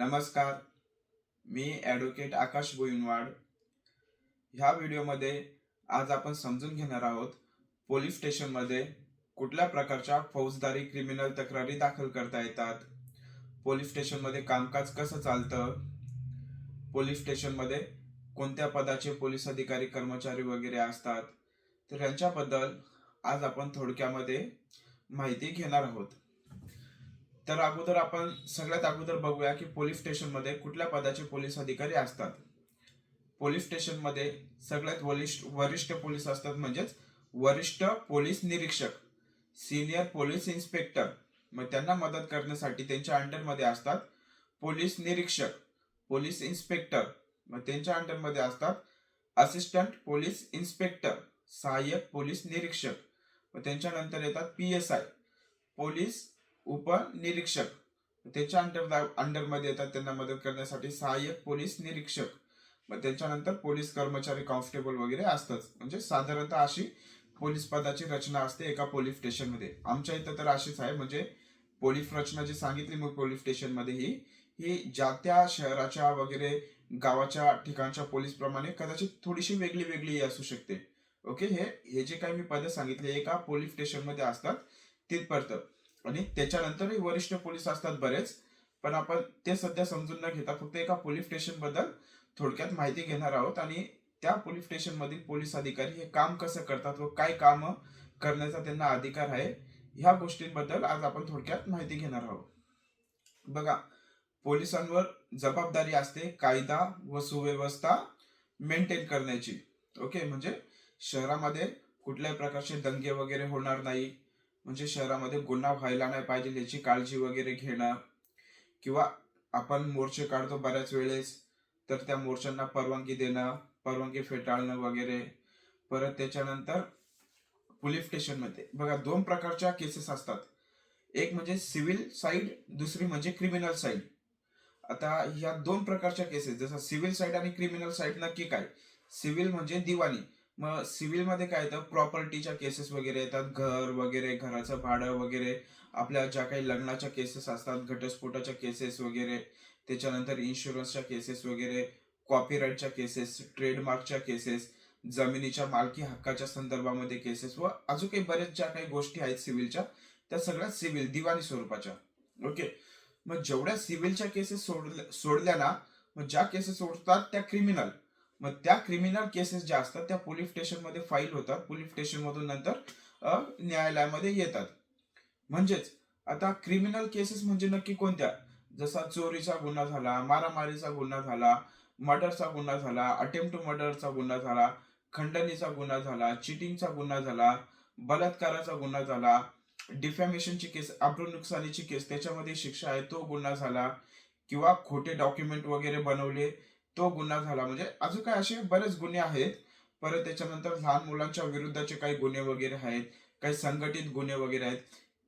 नमस्कार. मी ॲडव्होकेट आकाश गोईनवाड ह्या व्हिडिओमध्ये आज आपण समजून घेणार आहोत पोलीस स्टेशनमध्ये कुठल्या प्रकारच्या फौजदारी क्रिमिनल तक्रारी दाखल करता येतात? पोलीस स्टेशनमध्ये कामकाज कसं चालतं? पोलीस स्टेशनमध्ये कोणत्या पदाचे पोलीस अधिकारी कर्मचारी वगैरे असतात? तर यांच्याबद्दल आज आपण थोडक्यामध्ये माहिती घेणार आहोत. तर अगोदर आपण सगळ्यात अगोदर बघूया की पोलीस स्टेशनमध्ये कुठल्या पदाचे पोलीस अधिकारी असतात. पोलीस स्टेशनमध्ये सगळ्यात वरिष्ठ वरिष्ठ पोलीस असतात म्हणजेच वरिष्ठ पोलीस निरीक्षक सिनियर पोलीस इन्स्पेक्टर. मग त्यांना मदत करण्यासाठी त्यांच्या अंडरमध्ये असतात पोलीस निरीक्षक पोलीस इन्स्पेक्टर. मग त्यांच्या अंडरमध्ये असतात असिस्टंट पोलीस इन्स्पेक्टर सहाय्यक पोलीस निरीक्षक. व त्यांच्यानंतर येतात पी एस आय. पोलीस उपनिरीक्षक त्याच्या अंडर अंडरमध्ये येतात त्यांना मदत करण्यासाठी सहाय्यक पोलीस निरीक्षक. मग त्याच्यानंतर पोलीस कर्मचारी कॉन्स्टेबल वगैरे असतात म्हणजे साधारणतः अशी पोलीस पदाची रचना असते एका पोलीस स्टेशनमध्ये. आमच्या इथं तर अशीच आहे. म्हणजे पोलीस रचना जी सांगितली मग पोलीस स्टेशनमध्ये ही ही ज्या त्या शहराच्या वगैरे गावाच्या ठिकाणच्या पोलीस प्रमाणे कदाचित थोडीशी वेगळी वेगळी असू शकते. ओके? हे हे जे काही मी पदं सांगितले एका पोलीस स्टेशनमध्ये असतात तिथपर्यंत. आणि त्याच्यानंतरही वरिष्ठ पोलीस असतात बरेच पण आपण ते सध्या समजून न घेता फक्त एका पोलीस स्टेशनबद्दल थोडक्यात माहिती घेणार आहोत आणि त्या पोलीस स्टेशन मधील पोलीस अधिकारी हे काम कसं करतात व काय काम करण्याचा त्यांना अधिकार आहे ह्या गोष्टींबद्दल आज आपण थोडक्यात माहिती घेणार आहोत. बघा पोलिसांवर जबाबदारी असते कायदा व सुव्यवस्था मेंटेन करण्याची. ओके म्हणजे शहरामध्ये कुठल्याही प्रकारचे दंगे वगैरे होणार नाही म्हणजे शहरामध्ये गुन्हा व्हायला नाही पाहिजे याची काळजी वगैरे घेणं. किंवा आपण मोर्चे काढतो बऱ्याच वेळेस तर त्या मोर्चांना परवानगी देणं परवानगी फेटाळणं वगैरे. परत त्याच्यानंतर पोलीस स्टेशनमध्ये. बघा दोन प्रकारच्या केसेस असतात. एक म्हणजे सिव्हिल साईड दुसरी म्हणजे क्रिमिनल साईड. आता ह्या दोन प्रकारच्या केसेस जसं सिव्हिल साईड आणि क्रिमिनल साईड नक्की काय? सिव्हिल म्हणजे दिवाणी. मग सिव्हिलमध्ये काय येतं? प्रॉपर्टीच्या केसेस वगैरे येतात. घर वगैरे घराचं भाडं वगैरे आपल्या ज्या काही लग्नाच्या केसेस असतात घटस्फोटाच्या केसेस वगैरे त्याच्यानंतर इन्शुरन्सच्या केसेस वगैरे कॉपीराईटच्या केसेस ट्रेडमार्कच्या केसेस जमिनीच्या मालकी हक्काच्या संदर्भामध्ये केसेस व अजून काही बऱ्याच ज्या काही गोष्टी आहेत सिव्हिलच्या त्या सगळ्या सिव्हिल दिवाणी स्वरूपाच्या. ओके? मग जेवढ्या सिव्हिलच्या केसेस सोडल्या सोडल्या ना मग ज्या केसेस सोडतात त्या क्रिमिनल मग त्या क्रिमिनल केसेस ज्या असतात त्या पोलीस स्टेशनमध्ये फाईल होतात. पोलीस स्टेशनमधून नंतर न्यायालयामध्ये येतात. म्हणजेच आता क्रिमिनल केसेस म्हणजे नक्की कोणत्या? जसा चोरीचा गुन्हा झाला मारामारीचा गुन्हा झाला मर्डरचा गुन्हा झाला अटेम्प्ट टू मर्डरचा गुन्हा झाला खंडणीचा गुन्हा झाला चिटिंगचा गुन्हा झाला बलात्काराचा गुन्हा झाला डिफॅमेशनची केस आपलं नुकसानीची केस त्याच्यामध्ये शिक्षा आहे तो गुन्हा झाला किंवा खोटे डॉक्युमेंट वगैरे बनवले तो गुन्हा झाला. म्हणजे अजून काय असे बरेच गुन्हे आहेत. परत त्याच्यानंतर लहान मुलांच्या विरुद्धचे काही गुन्हे वगैरे आहेत. काही संघटित गुन्हे वगैरे आहेत.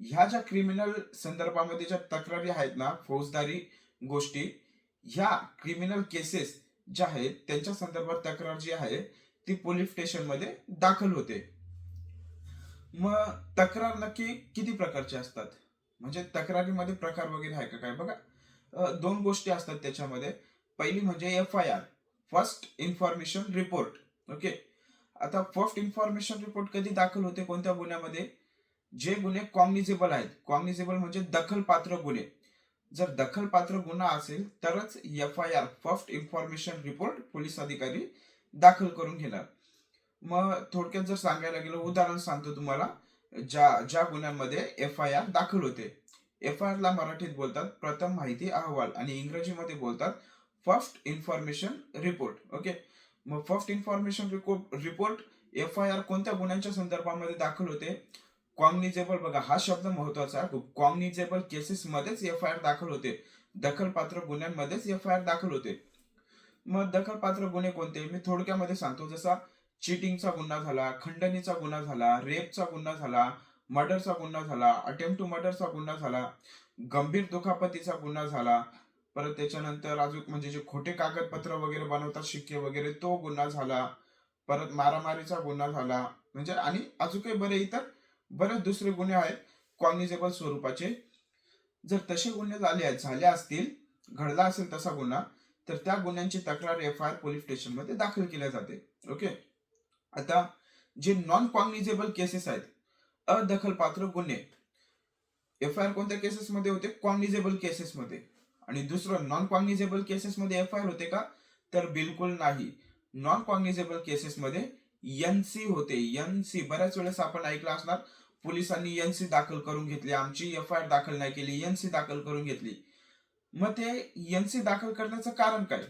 ह्या ज्या क्रिमिनल संदर्भामध्ये ज्या तक्रारी आहेत ना फौजदारी गोष्टी ह्या क्रिमिनल केसेस ज्या आहेत त्यांच्या संदर्भात तक्रार जी आहे ती पोलीस स्टेशनमध्ये दाखल होते. मग तक्रार नक्की किती प्रकारचे असतात? म्हणजे तक्रारीमध्ये प्रकार वगैरे आहे का काय? बघा दोन गोष्टी असतात त्याच्यामध्ये. पहिली म्हणजे F I R first information report okay आता फर्स्ट इन्फॉर्मेशन रिपोर्ट कधी दाखल होते कोणत्या गुन्ह्यामध्ये? जे गुन्हे कॉग्निझेबल आहेत. कॉग्निझेबल म्हणजे दखलपात्र गुन्हे. जर दखलपात्र गुन्हा असेल तरच F I R first information report police अधिकारी दाखल करून घेणार. मग थोडक्यात जर सांगायला गेलं उदाहरण सांगतो तुम्हाला. ज्या ज्या गुन्ह्यांमध्ये एफ आय आर दाखल होते. एफ आय आर ला मराठीत बोलतात प्रथम माहिती अहवाल आणि इंग्रजीमध्ये बोलतात फर्स्ट इन्फॉर्मेशन रिपोर्ट ओके मग first information report report F I R कोणत्या गुन्ह्यांच्या संदर्भामध्ये दाखल होते? कॉग्निजेबल बघा हा शब्द महत्त्वाचा आहे. खूप कॉग्निजेबल केसेस मध्येच एफ आय आर दाखल होते. दखलपात्र गुन्ह्यांमध्येच एफ आय आर दाखल होते. मग दखलपात्र गुन्हे कोणते? मी थोडक्यामध्ये सांगतो. जसा चिटिंगचा गुन्हा झाला खंडणीचा गुन्हा झाला रेपचा गुन्हा झाला मर्डरचा गुन्हा झाला अटेम्प्ट टू मर्डरचा गुन्हा झाला गंभीर दुखापतीचा गुन्हा झाला परत त्याच्यानंतर अजून म्हणजे जे खोटे कागदपत्र वगैरे बनवतात शिक्के वगैरे तो गुन्हा झाला. परत मारामारीचा गुन्हा झाला. म्हणजे आणि अजून काही बरे इतर बरेच दुसरे गुन्हे आहेत कॉग्निजेबल स्वरूपाचे. जर तसे गुन्हे झाले झाले असतील घडला असेल तसा गुन्हा तर त्या गुन्ह्यांची तक्रार एफ आय आर पोलीस स्टेशनमध्ये दाखल केल्या जाते. ओके आता जे नॉन कॉग्निजेबल केसेस आहेत अदखलपात्र गुन्हे. एफ आय आर कोणत्या केसेसमध्ये होते? कॉग्निजेबल केसेसमध्ये आणि दुसरं नॉन कॉग्निजेबल केसेसमध्ये एफ आय आर होते का? तर बिलकुल नाही. नॉन कॉग्निजेबल केसेसमध्ये एन सी होते. एन सी बऱ्याच वेळेस आपण ऐकलं असणार. पोलिसांनी एन सी दाखल करून घेतली. आमची एफ आय आर दाखल नाही केली. एन सी दाखल करून घेतली. मग ते एन सी दाखल करण्याचं कारण काय?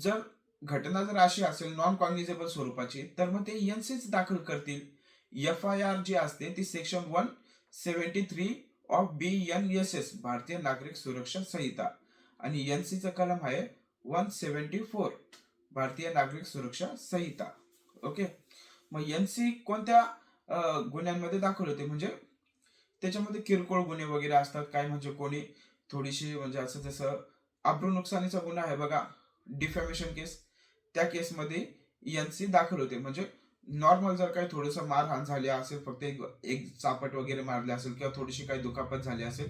जर घटना जर अशी असेल नॉन कॉग्निजेबल स्वरूपाची तर मग ते एन सीच दाखल करतील. एफ आय आर जी असते ती section one seventy three of B N S S Bharatiya Nagarik Suraksha संहिता आणि एन सीचा कलम आहे वन सेवन्टी फोर भारतीय नागरिक सुरक्षा संहिता ओके मग एन सी कोणत्या गुन्ह्यांमध्ये दाखल होते? म्हणजे त्याच्यामध्ये किरकोळ गुन्हे वगैरे असतात. काय म्हणजे कोणी थोडीशी म्हणजे असं जसं अब्रू नुकसानीचा गुन्हा आहे बघा. डिफॅमेशन केस त्या केसमध्ये एन सी दाखल होते. म्हणजे नॉर्मल जर काही थोडंसं मारहाण झाली असेल फक्त एक एक चापट वगैरे मारले असेल किंवा थोडीशी काही दुखापत झाली असेल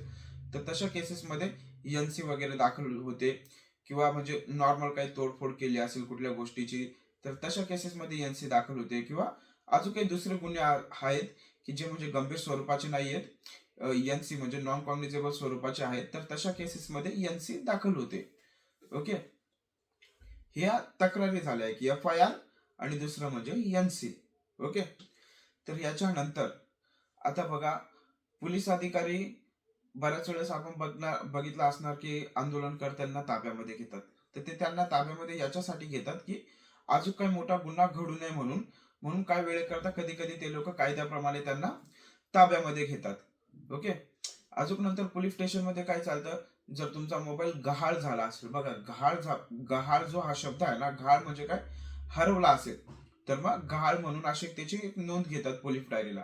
तर तशा केसेसमध्ये एन सी वगैरे दाखल होते किंवा म्हणजे नॉर्मल काही तोडफोड केली असेल कुठल्या गोष्टीची तर तशा केसेसमध्ये एन सी दाखल होते किंवा अजून काही दुसरे गुन्हे आहेत की जे म्हणजे गंभीर स्वरूपाचे नाही आहेत. एन सी म्हणजे नॉन कॉग्निजेबल स्वरूपाचे आहेत तर तशा केसेसमध्ये एन सी दाखल होते. ओके ह्या तक्रारी झाल्या की एफ आय आर आणि दुसरं म्हणजे एन सी ओके? तर याच्यानंतर आता बघा पोलीस अधिकारी बऱ्याच वेळेस आपण बघणार बघितलं असणार की आंदोलनकर्त्यांना ताब्यामध्ये घेतात. तर ते त्यांना ताब्यामध्ये याच्यासाठी घेतात की अजून काही मोठा गुन्हा घडू नये म्हणून म्हणून काय वेळे करता? कधी कधी ते लोक कायद्याप्रमाणे त्यांना ताब्यामध्ये घेतात. ओके? अजून नंतर पोलीस स्टेशनमध्ये काय चालतं? जर तुमचा मोबाईल गहाळ झाला असेल बघा गहाळ झा गहाळ जो हा शब्द आहे ना गहाळ म्हणजे काय? हरवला असेल तर मग गहाळ म्हणून अशी त्याची एक नोंद घेतात पोलीस डायरीला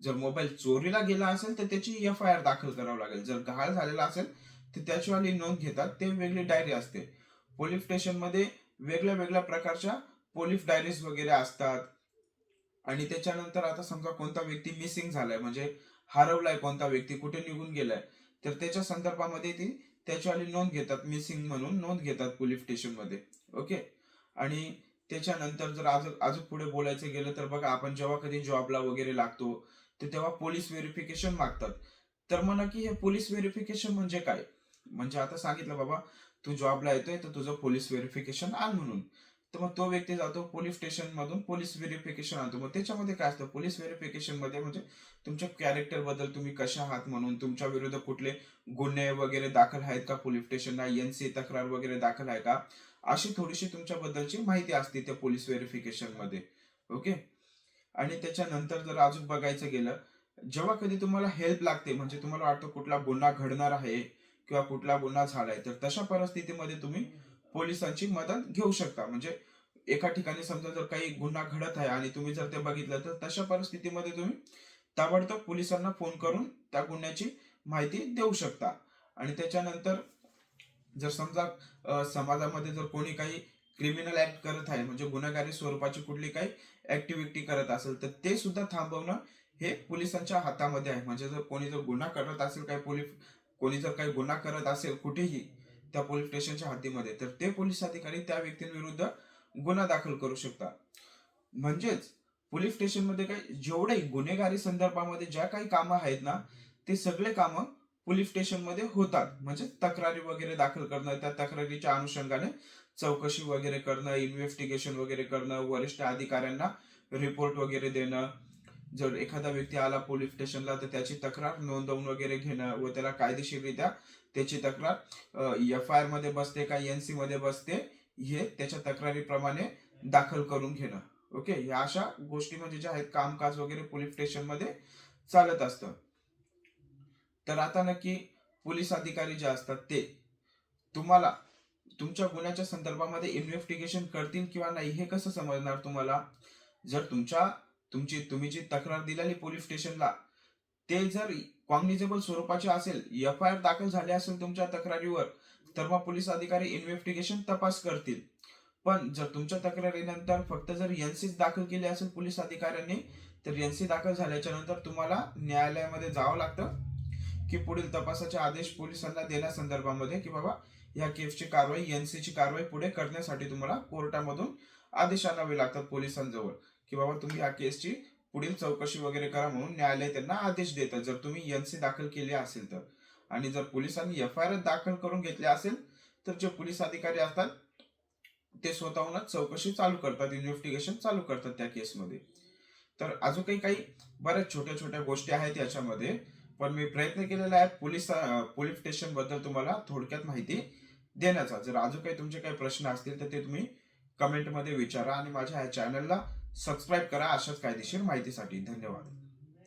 जर मोबाईल चोरीला गेला असेल तर त्याची एफ आय आर दाखल करावं लागेल. जर गहाळ झालेला असेल तर त्याचीवाली नोंद घेतात ते वेगळी डायरी असते. पोलीस स्टेशनमध्ये वेगळ्या वेगळ्या प्रकारच्या पोलीस डायरीज वगैरे असतात. आणि त्याच्यानंतर आता समजा कोणता व्यक्ती मिसिंग झालाय म्हणजे हरवलाय कोणता व्यक्ती कुठे निघून गेलाय तर त्याच्या संदर्भामध्ये ती त्याच्यावाली नोंद घेतात मिसिंग म्हणून नोंद घेतात पोलीस स्टेशनमध्ये ओके आणि त्याच्यानंतर जर अजून अजून पुढे बोलायचं गेलं तर बघा आपण जेव्हा कधी जॉबला वगैरे लागतो तर तेव्हा पोलीस व्हेरिफिकेशन मागतात. तर म्हणा की हे पोलीस व्हेरिफिकेशन म्हणजे काय? म्हणजे आता सांगितलं बाबा तू जॉबला येतोय तर तुझं पोलीस व्हेरिफिकेशन आण म्हणून. तर मग तो व्यक्ती जातो पोलीस स्टेशन मधून पोलीस व्हेरिफिकेशन आणतो. मग त्याच्यामध्ये काय असतं? पोलीस व्हेरिफिकेशनमध्ये म्हणजे तुमच्या कॅरेक्टरबद्दल तुम्ही कशा आहात म्हणून तुमच्या विरुद्ध कुठले गुन्हे वगैरे दाखल आहेत का? पोलीस स्टेशनला एन सी तक्रार वगैरे दाखल आहे का? अशी थोडीशी तुमच्याबद्दलची माहिती असते त्या पोलीस व्हेरिफिकेशनमध्ये. ओके आणि त्याच्यानंतर जर अजून बघायचं गेलं जेव्हा कधी तुम्हाला हेल्प लागते म्हणजे तुम्हाला वाटतं कुठला गुन्हा घडणार आहे किंवा कुठला गुन्हा झालाय तर तशा परिस्थितीमध्ये तुम्ही पोलिसांची मदत घेऊ शकता. म्हणजे एका ठिकाणी समजा जर काही गुन्हा घडत आहे आणि तुम्ही जर ते बघितलं तर तशा परिस्थितीमध्ये तुम्ही ताबडतोब पोलिसांना फोन करून त्या गुन्ह्याची माहिती देऊ शकता. आणि त्याच्यानंतर जर समजा समाजामध्ये जर कोणी काही क्रिमिनल ऍक्ट करत आहे म्हणजे गुन्हेगारी स्वरूपाची कुठली काही ऍक्टिव्हिटी करत असेल तर ते सुद्धा थांबवणं हे पोलिसांच्या हातामध्ये आहे. म्हणजे जर कोणी जर गुन्हा करत असेल काही पोलीस कोणी जर काही गुन्हा करत असेल कुठेही त्या पोलीस स्टेशनच्या हातीमध्ये तर ते पोलीस अधिकारी त्या व्यक्तींविरुद्ध गुन्हा दाखल करू शकतात. म्हणजेच पोलीस स्टेशनमध्ये काही जेवढे गुन्हेगारी संदर्भामध्ये ज्या काही कामं आहेत ना ते सगळे कामं पोलीस स्टेशनमध्ये होतात. म्हणजे तक्रारी वगैरे दाखल करणं त्या तक्रारीच्या अनुषंगाने चौकशी वगैरे करणं इन्व्हेस्टिगेशन वगैरे करणं वरिष्ठ अधिकाऱ्यांना रिपोर्ट वगैरे देणं. जर एखादा व्यक्ती आला पोलीस स्टेशनला तर त्याची तक्रार नोंदवून वगैरे घेणं व त्याला कायदेशीररित्या त्याची तक्रार एफ आय आरमध्ये बसते का एन सी मध्ये बसते हे त्याच्या तक्रारीप्रमाणे दाखल करून घेणं. ओके? या अशा गोष्टी म्हणजे ज्या आहेत कामकाज वगैरे पोलीस स्टेशनमध्ये चालत असतं. तर आता नक्की पोलीस अधिकारी जे असतात ते तुम्हाला तुमच्या गुन्ह्याच्या संदर्भामध्ये इन्व्हेस्टिगेशन करतील किंवा नाही हे कसं समजणार तुम्हाला? जर तुमच्या तुमची तुम्ही जी तक्रार दिलेली पोलीस स्टेशनला ते जर कॉग्निजेबल स्वरूपाचे असेल एफ आय आर दाखल झाले असेल तुमच्या तक्रारीवर तर मग पोलीस अधिकारी इन्व्हेस्टिगेशन तपास करतील. पण जर तुमच्या तक्रारीनंतर फक्त जर एनसी दाखल केली असेल पोलीस अधिकाऱ्यांनी तर एनसी दाखल झाल्याच्यानंतर तुम्हाला न्यायालयामध्ये जावं लागतं. की पुढील तपासाचे आदेश पोलिसांना देण्यासंदर्भामध्ये की बाबा या केसची कारवाई एनसीची कारवाई पुढे करण्यासाठी तुम्हाला कोर्टामधून आदेश आणावे लागतात पोलिसांजवळ. की बाबा तुम्ही या केसची पुढील चौकशी वगैरे करा म्हणून न्यायालय त्यांना आदेश देतात जर तुम्ही एनसी दाखल केली असेल तर. आणि जर पोलिसांनी एफ आय आर दाखल करून घेतली असेल तर जे पोलीस अधिकारी असतात ते स्वतःहूनच चौकशी चालू करतात इन्व्हेस्टिगेशन चालू करतात त्या केसमध्ये. तर अजून काही काही बऱ्याच छोट्या छोट्या गोष्टी आहेत याच्यामध्ये. पण मी प्रयत्न केलेला आहे. पोलीस पोलीस स्टेशनबद्दल तुम्हाला थोडक्यात माहिती देण्याचा. जर अजून काही तुमचे काही प्रश्न असतील तर ते तुम्ही कमेंटमध्ये विचारा आणि माझ्या ह्या चॅनलला सबस्क्राईब करा. अशाच कायदेशीर माहितीसाठी धन्यवाद.